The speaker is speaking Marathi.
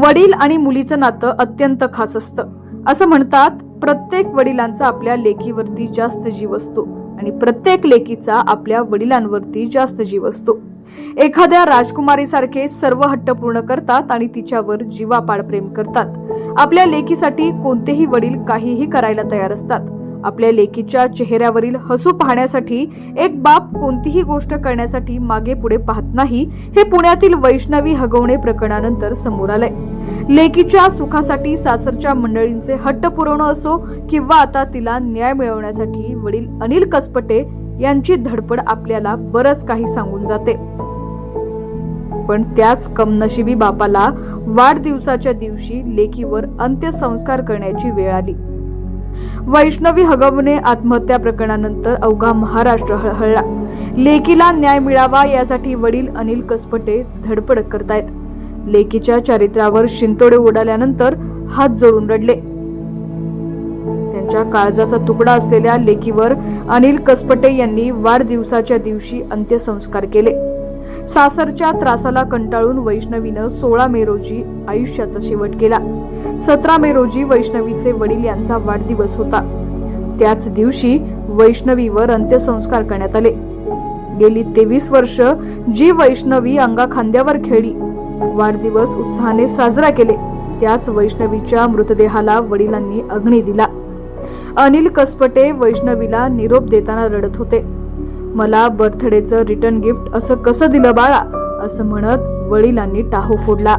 वडील आणि मुलीचं नातं अत्यंत खास असतं. असं म्हणतात प्रत्येक वडिलांचा आपल्या लेकीवरती जास्त जीव असतो आणि प्रत्येक लेकीचा आपल्या वडिलांवरती जास्त जीव असतो. एखाद्या राजकुमारीसारखे सर्व हट्ट पूर्ण करतात आणि तिच्यावर जीवापाड प्रेम करतात. आपल्या लेकीसाठी कोणतेही वडील काहीही करायला तयार असतात. आपल्या लेकीच्या चेहऱ्यावरील हसू पाहण्यासाठी एक बाप कोणतीही गोष्ट करण्यासाठी मागे पुढे पाहत नाही हे पुण्यातील वैष्णवी हगवणे प्रकरणानंतर समोर आलंय. लेकीच्या सुखासाठी सासरच्या मंडळींचे हट्ट पुरवणं असो किंवा आता तिला न्याय मिळवण्यासाठी वडील अनिल कसपटे यांची धडपड आपल्याला बरंच काही सांगून जाते. पण त्याच कमनशिबी बापाला वाढदिवसाच्या दिवशी लेकीवर अंत्यसंस्कार करण्याची वेळ आली. वैष्णवी हगवणे आत्महत्या प्रकरणानंतर अवघा महाराष्ट्र हळहळला. लेकीला न्याय मिळावा यासाठी वडील अनिल कसपटे धडपड करतायत. लेकीच्या चारित्र्यावर शिंतोडे उडाल्यानंतर हात जोडून रडले. त्यांच्या काळजाचा तुकडा असलेल्या लेकीवर अनिल कसपटे यांनी वाढदिवसाच्या दिवशी अंत्यसंस्कार केले. सासरच्या त्रासाला कंटाळून वैष्णवीनं सोळा मे रोजी आयुष्याचा शेवट केला. सतरा मे रोजी वैष्णवीचे वडील यांचा वाढदिवस होता. त्याच दिवशी वैष्णवीवर अंत्यसंस्कार करण्यात आले. गेली तेवीस वर्ष जी वैष्णवी अंगा खांद्यावर खेळली वाढदिवस उत्साहाने साजरा केले. त्याच वैष्णवीच्या मृतदेहाला वडिलांनी अग्नी दिला. अनिल कसपटे वैष्णवीला निरोप देताना रडत होते. मला बर्थडेचं रिटर्न गिफ्ट असं कसं दिलं बाळा? असं म्हणत वडिलांनी टाहू फोडला.